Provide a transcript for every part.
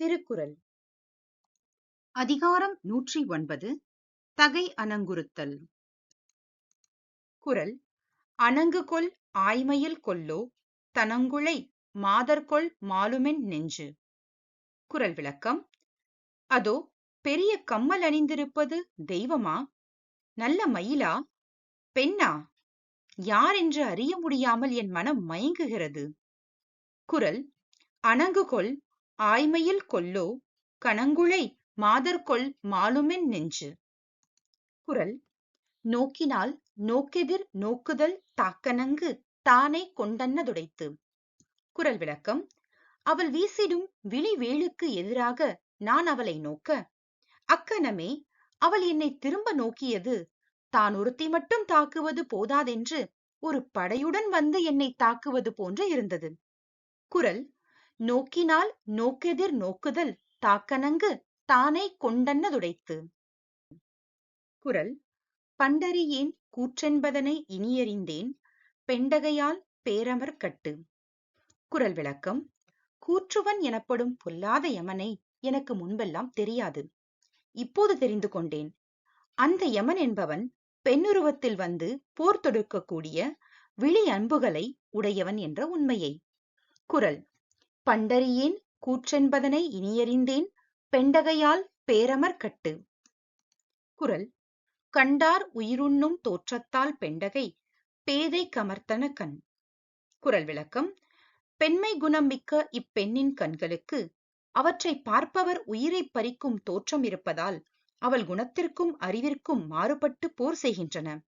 திருக்குறள். அதிகாரம் நூற்றி ஒன்பது தகை அணங்குறுத்தல். அணங்கு கொள் ஆய்மையில் கொல்லோ தனங்குழை மாதர்கொள் மாலுமென் நெஞ்சு குரல் விளக்கம் அதோ பெரிய கம்மல் அணிந்திருப்பது தெய்வமா? நல்ல மயிலா? பெண்ணா? யார் என்று அறிய முடியாமல் என் மனம் மயங்குகிறது குறள் அணங்குகொள் ஆய்மையில் கொல்லோ கணங்குழை மாதர்கொள் மாலுமென் நெஞ்சு. குரல் நோக்கினால் நோக்கெதிர் நோக்குதல் தாக்கனங்கு தானே கொண்டன்னதுடைத்து குரல் விளக்கம் அவள் வீசிடும் விழி வேலுக்கு எதிராக நான் அவளை நோக்க அக்கணமே அவள் என்னை திரும்ப நோக்கியது தான் ஒருத்தி மட்டும் தாக்குவது போதாதென்று ஒரு படையுடன் வந்து என்னை தாக்குவது போன்று இருந்தது. குரல் நோக்கினால் நோக்கெதிர் நோக்குதல் தாக்கணங்கு தானே கொண்டன்னதுடைத்து. குறள் பண்டறியேன் கூற்றென்பதனை இனியறிந்தேன் பெண்டகையால் பேரமர் கட்டு. குறள் விளக்கம் கூற்றுவன் எனப்படும் பொல்லாத யமனை எனக்கு முன்பெல்லாம் தெரியாது. இப்போது தெரிந்து கொண்டேன். அந்த யமன் என்பவன் பெண்ணுருவத்தில் வந்து போர் தொடுக்கக்கூடிய விழி அன்புகளை உடையவன் என்ற உண்மையை. குறள் பண்டறியேன் கூற்றென்பதனை இனியறிந்தேன் பெண்டகையால் பேரமர் கட்டு. குரல். கண்டார் உயிருண்ணும் தோற்றத்தால் பெண்டகை பேதை கமர்த்தன கண். குரல் விளக்கம். பெண்மை குணம் மிக்க இப்பெண்ணின் கண்களுக்கு அவற்றை பார்ப்பவர் உயிரை பறிக்கும் தோற்றம் இருப்பதால் அவள் குணத்திற்கும் அறிவிற்கும் மாறுபட்டு போர் செய்கின்றன.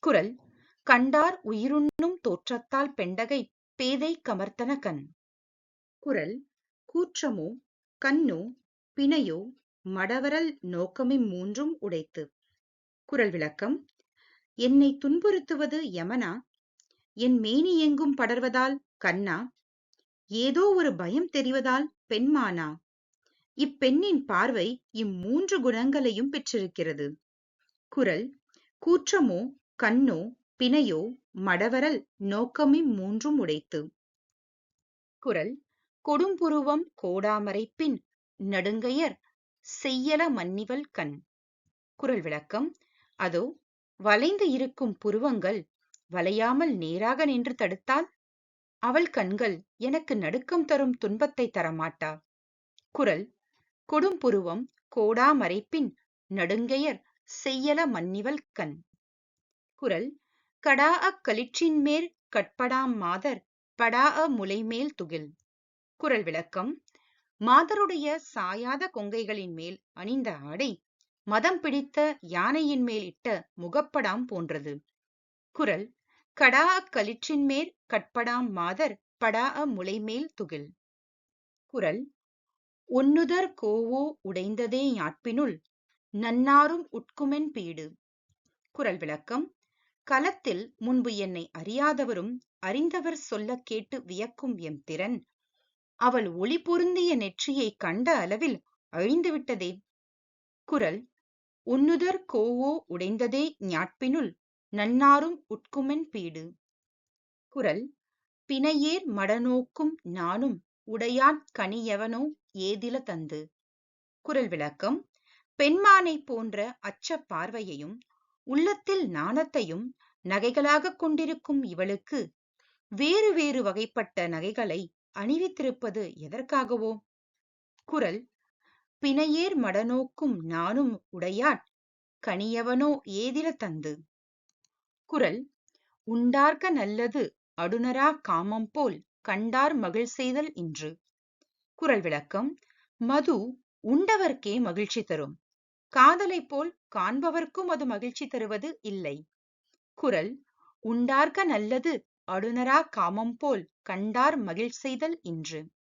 குரல். கண்டார் உயிருண்ணும் தோற்றத்தால் பெண்டகை பேதை கமர்த்தன கண். குரல் கூற்றமோ கண்ணோ பிணையோ மடவரல் நோக்கமிம் மூன்றும் உடைத்து. குரல் விளக்கம் என்னை துன்புறுத்துவது யமனா? என் மேனி எங்கும் படர்வதால் கண்ணா? ஏதோ ஒரு பயம் தெரிவதால் பெண்மானா? இப்பெண்ணின் பார்வை இம்மூன்று குணங்களையும் பெற்றிருக்கிறது. குறள் கூற்றமோ கண்ணோ பிணையோ மடவரல் நோக்கமிம் மூன்றும் உடைத்து. குரல் கொடும்புருவம் கோடாமரைப்பின் நடுங்கையர் செய்யல மன்னிவல் கண். குரல் விளக்கம் அதோ வளைந்து இருக்கும் புருவங்கள் வளையாமல் நேராக நின்று தடுத்தால்? அவள் கண்கள் எனக்கு நடுக்கம் தரும் துன்பத்தை தரமாட்டா? குரல் கொடும்புருவம் கோடாமரைப்பின் நடுங்கையர் செய்யல மன்னிவல் கண். குரல் கடா அக்களிற்றின் மேற் கட்படாம் மாதர் படா அ முலைமேல் துகில். குரல் விளக்கம். மாதருடைய சாயாத கொங்கைகளின் மேல் அணிந்த ஆடை மதம் பிடித்த யானையின் மேல் இட்ட முகப்படாம் போன்றது. குரல் கடா அக்களிற்றின் மேல் கட்படாம் மாதர் படா அ முலைமேல் துகில். குரல் ஒன்னுதர் கோவோ உடைந்ததே யாட்பினுள் நன்னாரும் உட்குமென் பீடு. குரல் விளக்கம் களத்தில் முன்பு என்னை அறியாதவரும் அறிந்தவர் சொல்ல கேட்டு வியக்கும் எம் திறன் அவள் ஒளி பொருந்திய நெற்றியை கண்ட அளவில் அழிந்துவிட்டதே குரல் உன்னுதர் கோவோ உடைந்ததே ஞாட்பினுள் நன்னாரும் உட்குமென் பீடு குரல் பிணையேர் மடநோக்கும் நானும் உடையான் கனியவனோ ஏதில தந்து குரல் விளக்கம் பெண்மானை போன்ற அச்ச பார்வையையும் உள்ளத்தில் நாணத்தையும் நகைகளாக கொண்டிருக்கும் இவளுக்கு வேறு வேறு வகைப்பட்ட நகைகளை அணிவித்திருப்பது எதற்காகவோ? குரல் பிணையேர் மடநோக்கும் நானும் உடையாட் கனியவனோ ஏதில தந்து? குரல் உண்டார்க்க நல்லது அடுனரா காமம் போல் கண்டார் மகிழ் செய்தல் இன்று? குரல் விளக்கம் மது உண்டவர்க்கே மகிழ்ச்சி தரும். காதலை போல் காண்பவர்க்கும் அது மகிழ்ச்சி தருவது இல்லை. குரல் உண்டார்க்க நல்லது அடுனரா காமம் போல் கண்டார் மகிழ் செய்தல் இன்று.